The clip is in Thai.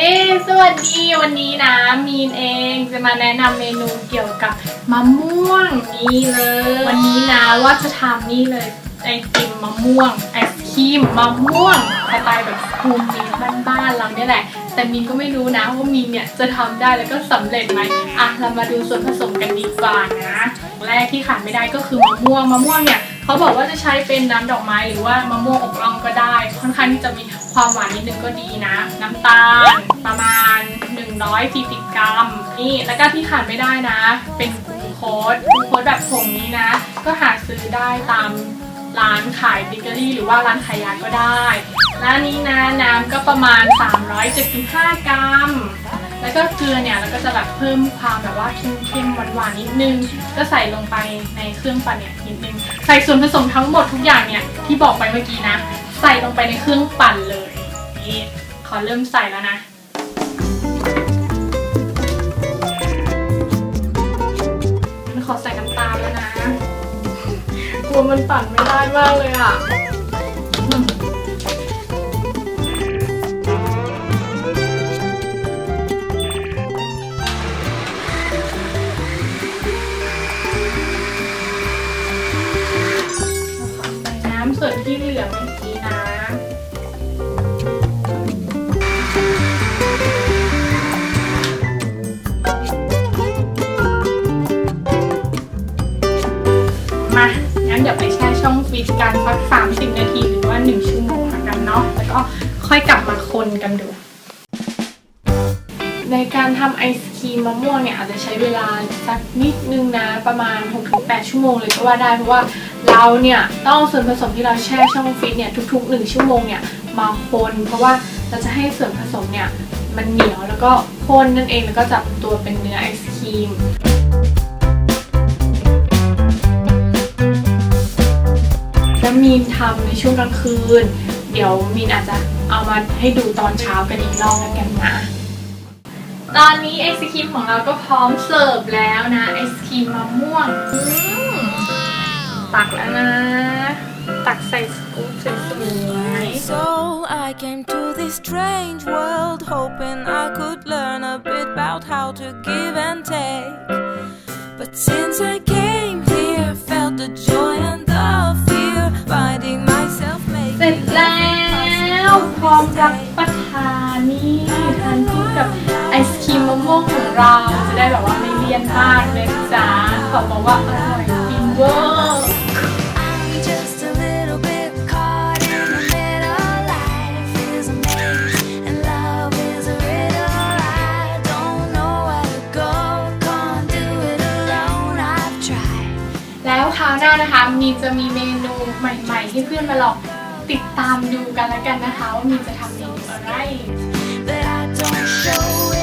เฮ้สวัสดีวันนี้นะ มีนเองจะมาแนะนำเมนูเกี่ยวกับมะม่วงนี่เลย วันนี้นะว่าจะทำนี่เลยไอติมมะม่วงไอศครีมมะม่วงสไตล์แบบโฮมเมดบ้านๆเราเนี่ยแหละ แต่มีนก็ไม่รู้นะว่ามีนเนี่ยจะทำได้แล้วก็สำเร็จไหมอะเรามาดูส่วนผสมกันดีกว่านะแรกที่ขาดไม่ได้ก็คือมะม่วงมะม่วงเนี่ย เขาบอกว่าจะใช้เป็นน้ำดอกไม้หรือว่ามะม่วงอกร่องก็ได้ ค่อนข้างที่จะมีความหวานนิดนึงก็ดีนะ น้ำตาลประมาณ 140 กรัม นี่แล้วก็ที่ขาดไม่ได้นะ เป็นกลูโคสกลูโคสแบบผงนี้นะ ก็หาซื้อได้ตามร้านขายเบเกอรี่หรือว่าร้านขายยาก็ได้และนนี้นะน้ำก็ประมาณ 375 กรัม แล้วก็เกลือเนี่ยเราก็จะแบบเพิ่มความแบบว่าเค็มๆหวานๆนิดนึง ก็ใส่ลงไปในเครื่องปั่นเนี่ยนิดนึง ใส่ส่วนผสมทั้งหมดทุกอย่างเนี่ยที่บอกไปเมื่อกี้นะ ใส่ลงไปในเครื่องปั่นเลยนี่ขอเริ่มใส่แล้วนะขอใส่น้ำตาลแล้วนะกลัวมันปั่นไม่ได้มากเลยอะ ที่เหลือเมื่อกี้นะ มา งั้นเดี๋ยวไปแช่ช่องฟรีซกันสัก30 นาทีหรือว่า 1 ชั่วโมงละกันเนาะ แล้วก็ค่อยกลับมาคนกันดู ในการทำไอศครีมมะม่วงเนี่ยอาจจะใช้เวลาสักนิดนึงนะประมาณ 6-8 ชั่วโมงเลยก็ว่าได้เพราะว่าเราเนี่ยต้องส่วนผสมที่เราแช่ช่องฟรีซเนี่ยทุกๆ 1 ชั่วโมงเนี่ยมาคนเพราะว่าเราจะให้ส่วนผสมเนี่ยมันเหนียวแล้วก็ข้นนั่นเองแล้วก็จับตัวเป็นเนื้อไอศครีมแล้วมีนทำในช่วงกลางคืน เดี๋ยวมีนอาจจะเอามาให้ดูตอนเช้ากันอีกรอบแล้วกันนะ ตอนนี้ไอศครีมของเราก็พร้อมเสิร์ฟแล้วนะ ไอศครีมมะม่วงอืมตักแล้วนะ ตักใส่สกู๊ปสวยๆ So I came to this strange world hoping I could learn a bit about how to give and take. But since I came here, felt the joy and the fear, finding myself เสร็จ making แล้วพร้อมรับประทานนี่ทานคู่กับไอศครี มะม่วงของเราจะได้แบบว่าไม่เลี่ยนมากเลยจ้าขอบอกว่าอร่อยฟินเวอร์แล้วคราวหน้านะคะ มีจะมีเมนูใหม่ๆ ให้เพื่อนมาลองติดตามดูกันแล้วกันนะคะ ว่ามีจะทำเมนูอะไร But I don't show